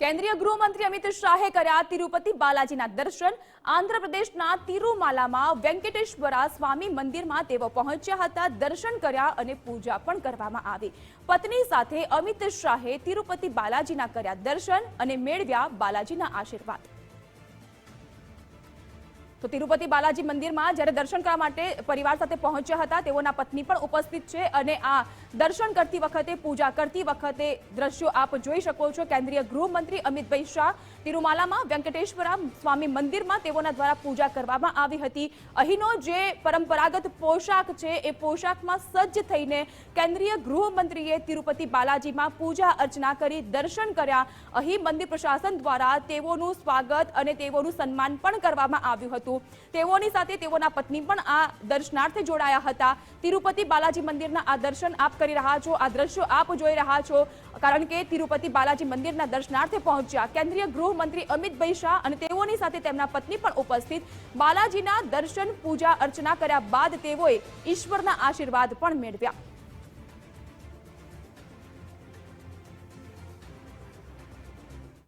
કેન્દ્રીય ગૃહમંત્રી અમિત શાહે કર્યા તિરુપતિ બાલાજીના દર્શન. આંધ્રપ્રદેશના તિરુમાલામાં વેંકટેશ્વરા સ્વામી મંદિરમાં તેઓ પહોંચ્યા હતા, દર્શન કર્યા અને પૂજા પણ કરવામાં આવી. પત્ની સાથે અમિત શાહે તિરુપતિ બાલાજીના કર્યા દર્શન અને મેળવ્યા બાલાજીના આશીર્વાદ. તો તિરુપતિ બાલાજી મંદિરમાં જ્યારે દર્શન કરવા માટે પરિવાર સાથે પહોંચ્યા હતા, તેઓના પત્ની પણ ઉપસ્થિત છે અને આ દર્શન કરતી વખતે, પૂજા કરતી વખતે દ્રશ્યો આપ જોઈ શકો છો. કેન્દ્રીય ગૃહમંત્રી અમિતભાઈ શાહ તિરુમાલામાં વેંકટેશ્વરા સ્વામી મંદિરમાં તેઓના દ્વારા પૂજા કરવામાં આવી હતી. અહીંનો જે પરંપરાગત પોશાક છે, એ પોશાકમાં સજ્જ થઈને કેન્દ્રીય ગૃહમંત્રીએ તિરુપતિ બાલાજીમાં પૂજા અર્ચના કરી, દર્શન કર્યા. અહીં મંદિર પ્રશાસન દ્વારા તેઓનું સ્વાગત અને તેઓનું સન્માન પણ કરવામાં આવ્યું હતું. તેઓની સાથે તેઓના પત્ની પણ આ દર્શનાર્થે જોડાયા હતા. તિરુપતિ બાલાજી મંદિરના આ દર્શન આપ કરી રહ્યા છો. આ દ્રશ્યો આપ જોઈ રહ્યા છો. કારણ કે તિરુપતિ બાલાજી મંદિરના દર્શનાર્થે પહોંચ્યા. કેન્દ્રીય ગૃહમંત્રી અમિતભાઈ શાહ અને તેઓની સાથે તેમના પત્ની પણ ઉપસ્થિત. બાલાજીના દર્શન, પૂજા અર્ચના કર્યા બાદ તેઓએ ઈશ્વરના આશીર્વાદ પણ મેળવ્યા.